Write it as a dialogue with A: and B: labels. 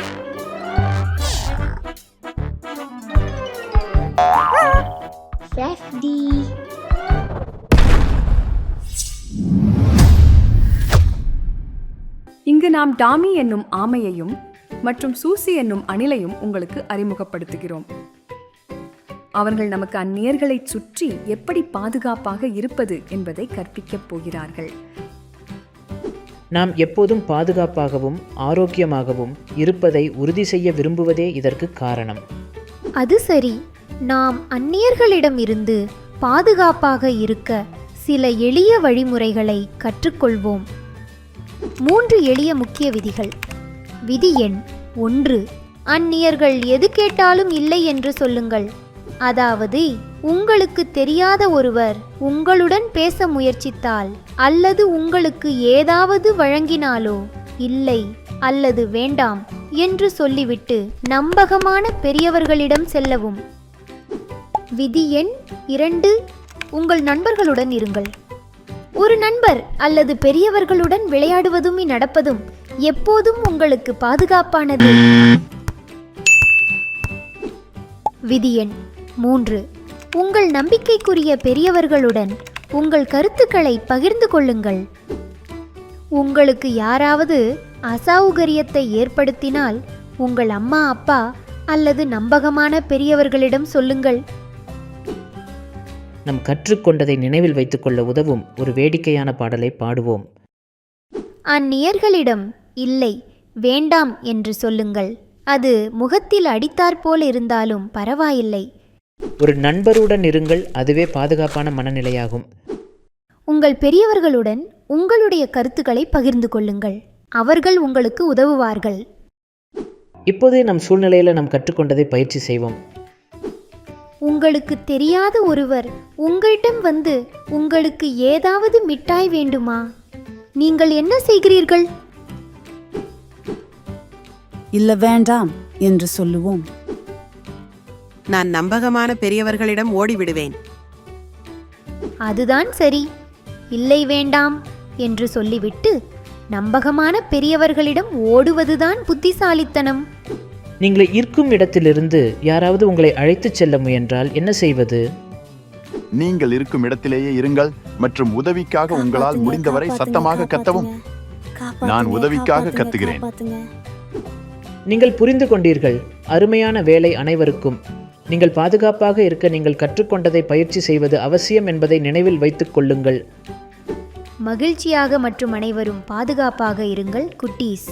A: இங்கு நாம் டாமி என்னும் ஆமையையும் மற்றும் சூசி என்னும் அணிலையும் உங்களுக்கு அறிமுகப்படுத்துகிறோம். அவர்கள் நமக்கு அந்நியர்களைச் சுற்றி எப்படி பாதுகாப்பாக இருப்பது என்பதை கற்பிக்கப் போகிறார்கள்.
B: நாம் எப்போதும் பாதுகாப்பாகவும் ஆரோக்கியமாகவும் இருப்பதை உறுதி செய்ய விரும்புவதே இதற்கு காரணம்.
C: அது சரி. நாம் அந்நியர்களிடம் இருந்து பாதுகாப்பாக இருக்க சில எளிய வழிமுறைகளை கற்றுக்கொள்வோம். மூன்று எளிய முக்கிய விதிகள். விதி எண் ஒன்று. அந்நியர்கள் எது கேட்டாலும் இல்லை என்று சொல்லுங்கள். அதாவது உங்களுக்கு தெரியாத ஒருவர் உங்களுடன் பேச முயற்சித்தால் அல்லது உங்களுக்கு ஏதாவது வழங்கினாலோ இல்லை அல்லது வேண்டாம் என்று சொல்லிவிட்டு நம்பகமான பெரியவர்களிடம் செல்லவும். விதி எண் இரண்டு. உங்கள் நண்பர்களுடன் இருங்கள். ஒரு நண்பர் அல்லது பெரியவர்களுடன் விளையாடுவதும் நடப்பதும் எப்போதும் உங்களுக்கு பாதுகாப்பானது. விதி எண் மூன்று. உங்கள் நம்பிக்கைக்குரிய பெரியவர்களுடன் உங்கள் கருத்துக்களை பகிர்ந்து கொள்ளுங்கள். உங்களுக்கு யாராவது அசௌகரியத்தை ஏற்படுத்தினால் உங்கள் அம்மா அப்பா அல்லது நம்பகமான பெரியவர்களிடம் சொல்லுங்கள்.
B: நம் கற்றுக்கொண்டதை நினைவில் வைத்துக்கொள்ள உதவும் ஒரு வேடிக்கையான பாடலை பாடுவோம்.
C: அந்நியர்களிடம் இல்லை வேண்டாம் என்று சொல்லுங்கள். அது முகத்தில் அடித்தாற்போல் இருந்தாலும் பரவாயில்லை.
B: ஒரு நண்பருடன் இருங்கள் அதுவே பாதுகாப்பான மனநிலையாகும்.
C: உங்கள் பெரியவர்களுடன் உங்களுடைய கருத்துக்களை பகிர்ந்து கொள்ளுங்கள். அவர்கள் உங்களுக்கு உதவுவார்கள்.
B: இப்போதே நம் சூழ்நிலையில் நாம் கற்றுக்கொண்டதை பயிற்சி செய்வோம்.
C: உங்களுக்கு தெரியாத ஒருவர் உங்களிடம் வந்து உங்களுக்கு ஏதாவது மிட்டாய் வேண்டுமா? நீங்கள் என்ன செய்கிறீர்கள்?
D: இல்ல வேண்டாம் என்று சொல்லுவோம்.
E: நான் நம்பகமான பெரியவர்களிடம் ஓடிவிடுவேன்.
C: அதுதான் சரி. இல்லை வேண்டாம் என்று சொல்லிவிட்டு நம்பகமான பெரியவர்களிடம் ஓடுவதுதான் புத்திசாலித்தனம்.
B: நீங்கள் இருக்கும் இடத்திலிருந்து யாராவது உங்களை அழைத்துச் செல்ல முயன்றால் என்ன செய்வது?
F: நீங்கள் இருக்கும் இடத்திலேயே இருங்கள் மற்றும் உதவிக்காக உங்களால் முடிந்தவரை சத்தமாக கத்தவும். நான் உதவிக்காக கத்துகிறேன்.
B: நீங்கள் புரிந்து கொண்டீர்கள் அருமையான வேலை அனைவருக்கும். நீங்கள் பாதுகாப்பாக இருக்க நீங்கள் கற்றுக்கொண்டதை பயிற்சி செய்வது அவசியம் என்பதை நினைவில் வைத்துக் கொள்ளுங்கள்.
C: மகிழ்ச்சியாக மற்றும் அனைவரும் பாதுகாப்பாக இருங்கள் குட்டீஸ்.